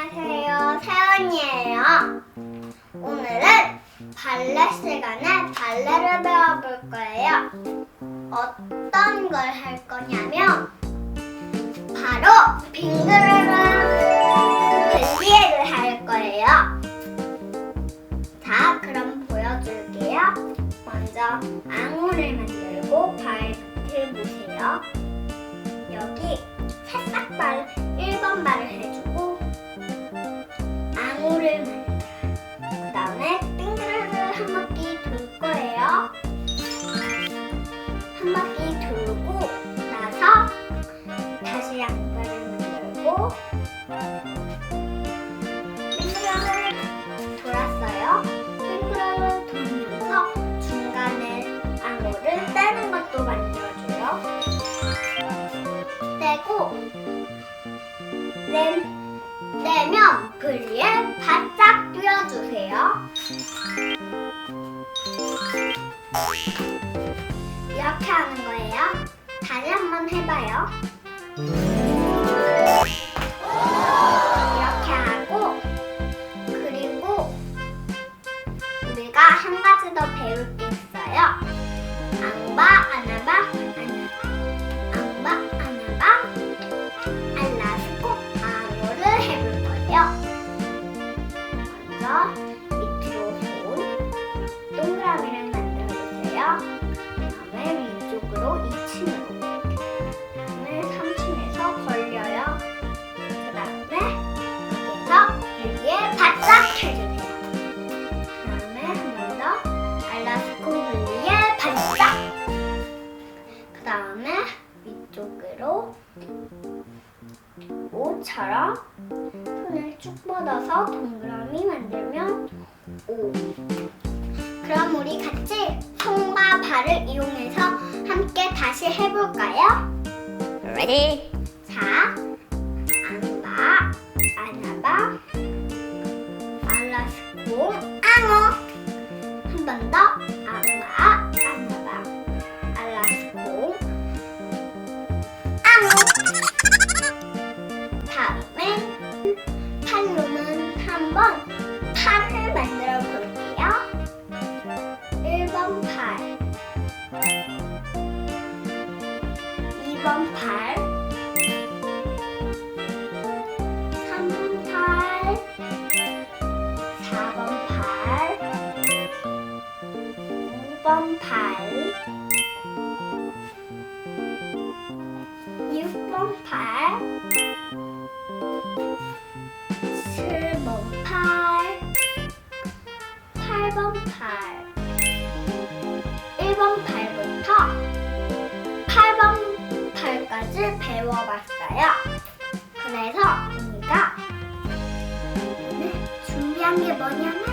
안녕하세요. 세연이에요. 오늘은 발레 시간에 발레를 배워볼 거예요. 어떤 걸 할 거냐면 바로 빙그르르 벨리에를 할 거예요. 자, 그럼 보여줄게요. 먼저 앙호를 만들고 발을 보세요. 여기 새싹 발 떼고 떼, 떼면 분리에 바짝 띄워주세요. 이렇게 하는 거예요. 다시 한번 해봐요. 이렇게 하고 그리고 우리가 한 가지 더 배울 게 있어요. 아나바, 아나 먼저 밑으로 손, 동그라미를 만들어주세요. 다음에 위쪽으로 2층으로, 다음에 3층에서 걸려요. 그 다음에 여기서 여기에 바짝 해주세요. 그 다음에 한 번 더 알라스코 분리에 반짝. 그 다음에 위쪽으로 오처럼 손을 쭉 뻗어서 동그라미 만들면 오. 그럼 우리 같이 손과 발을 이용해서 함께 다시 해볼까요? Ready? 자, 안바, 아나바, 알라스코, 앙어. 한 번 더, 안바, 아 5번 팔, 6번 팔, 7번 팔, 8번 팔, 1번 팔부터 8번 팔까지 배워봤어요. 그래서 언니가 오늘 준비한 게 뭐냐면